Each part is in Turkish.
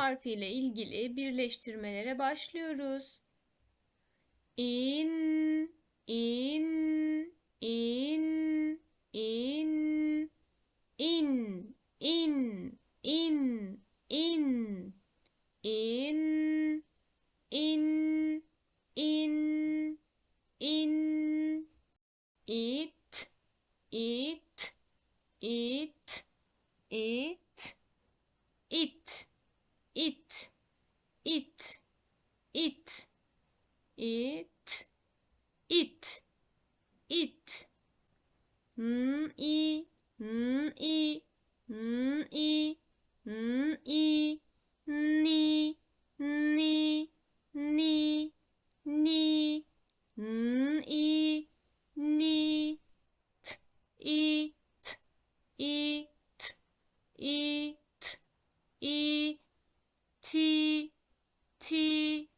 harfiyle ilgili birleştirmelere başlıyoruz. İn, in, it, it, it, it, it. N i, n i, n i, n i, ni, ni, ni, ni, n ni, t, i, t, i, t, i, t, i, ti, ti,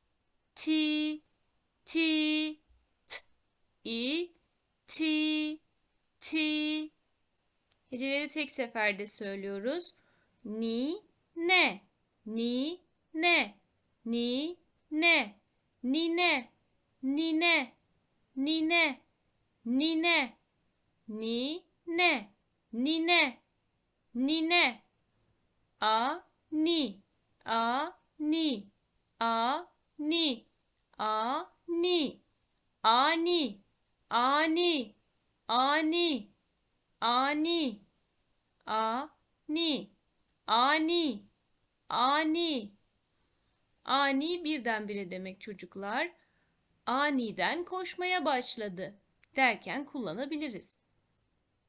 ti, ti, t, i, ti, ti. Heceleri tek seferde söylüyoruz. Ni, ne, ni, ne, ni, ne, ni ne, ni ne, ni ne, ni ne, ni ne, ni ne, ni ne. A, ni, a, ni, a, ni, a, ni, ani, ani, ani, ani, ani, ani, ani. Ani birdenbire demek çocuklar. Aniden koşmaya başladı derken kullanabiliriz.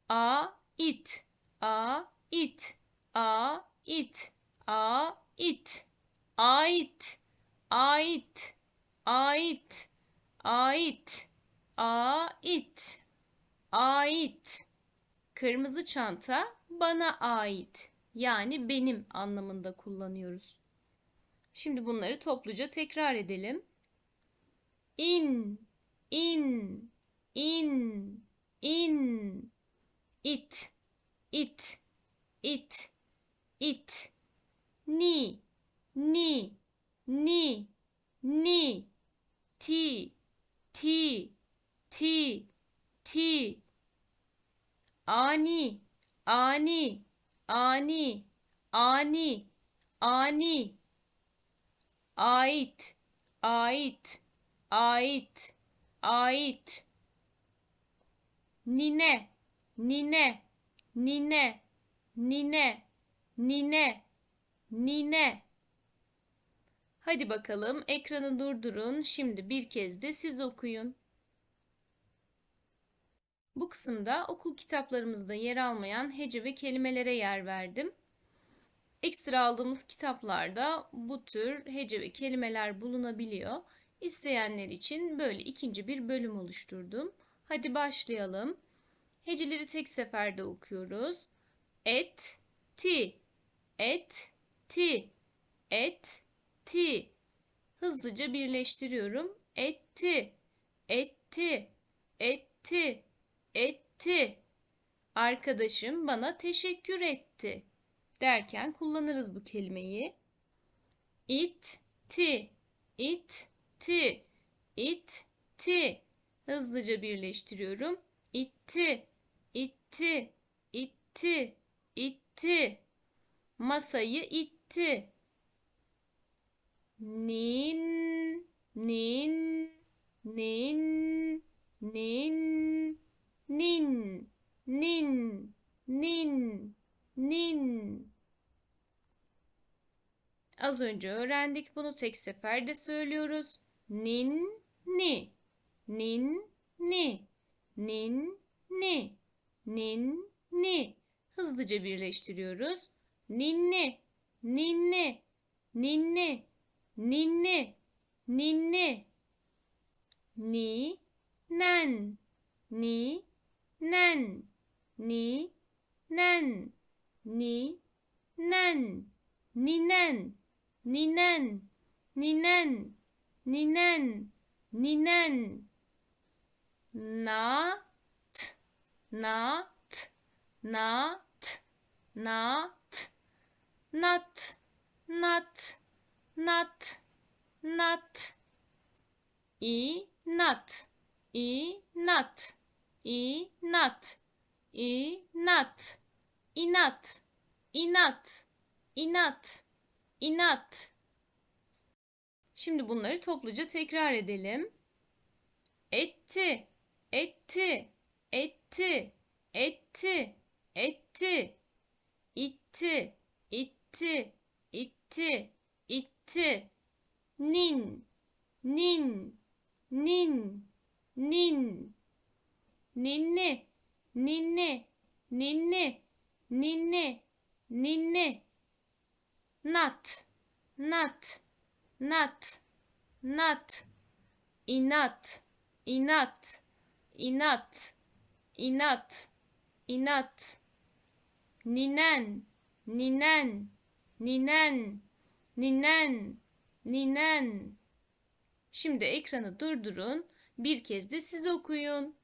A, it, a, it, a, it, a, it, ait, ait, ait, ait, ait, ait. Kırmızı çanta bana ait. Yani benim anlamında kullanıyoruz. Şimdi bunları topluca tekrar edelim. In, in, in, in. It, it, it, it. Ni, ni, ni, ni. Ti, ti, ti, ti. Ani, ani, ani, ani, ani. Ait, ait, ait, ait. Nine, nine, nine, nine, nine, nine. Hadi bakalım ekranı durdurun. Şimdi bir kez de siz okuyun. Bu kısımda okul kitaplarımızda yer almayan hece ve kelimelere yer verdim. Ekstra aldığımız kitaplarda bu tür hece ve kelimeler bulunabiliyor. İsteyenler için böyle ikinci bir bölüm oluşturdum. Hadi başlayalım. Heceleri tek seferde okuyoruz. Et, ti, et, ti, et, ti. Hızlıca birleştiriyorum. Etti, etti, etti, etti. Arkadaşım bana teşekkür etti derken kullanırız bu kelimeyi. It, ti, it, ti, it, ti. Hızlıca birleştiriyorum. İtti, itti, itti, itti. Masayı itti. Nin, nin, nin, nin, nin, nin, nin. Az önce öğrendik. Bunu tek seferde söylüyoruz. Nin, ni, nin, ni, nin, ni, nin, ni. Hızlıca birleştiriyoruz. Ninni, ninni, ninni, ninni, ninni. Ni, nen, ni, nen, ni, nen, ni, nen, ninen, ninen, ninen, ninen, ninen. Na, t, na, t, na, t, na, t, nat, nat, nat, nat. İnat, inat, inat, inat, inat, inat, inat, inat. Şimdi bunları topluca tekrar edelim. Etti, etti, etti, etti, etti, itti, itti, itti, itti, nin, nin, nin, nin, ninni, ninni, ninni, ninni, ninni, nat, nat, nat, nat, inat, inat, inat, inat, inat, ninen, ninen, ninen, ninen, ninen. Şimdi ekranı durdurun. Bir kez de siz okuyun.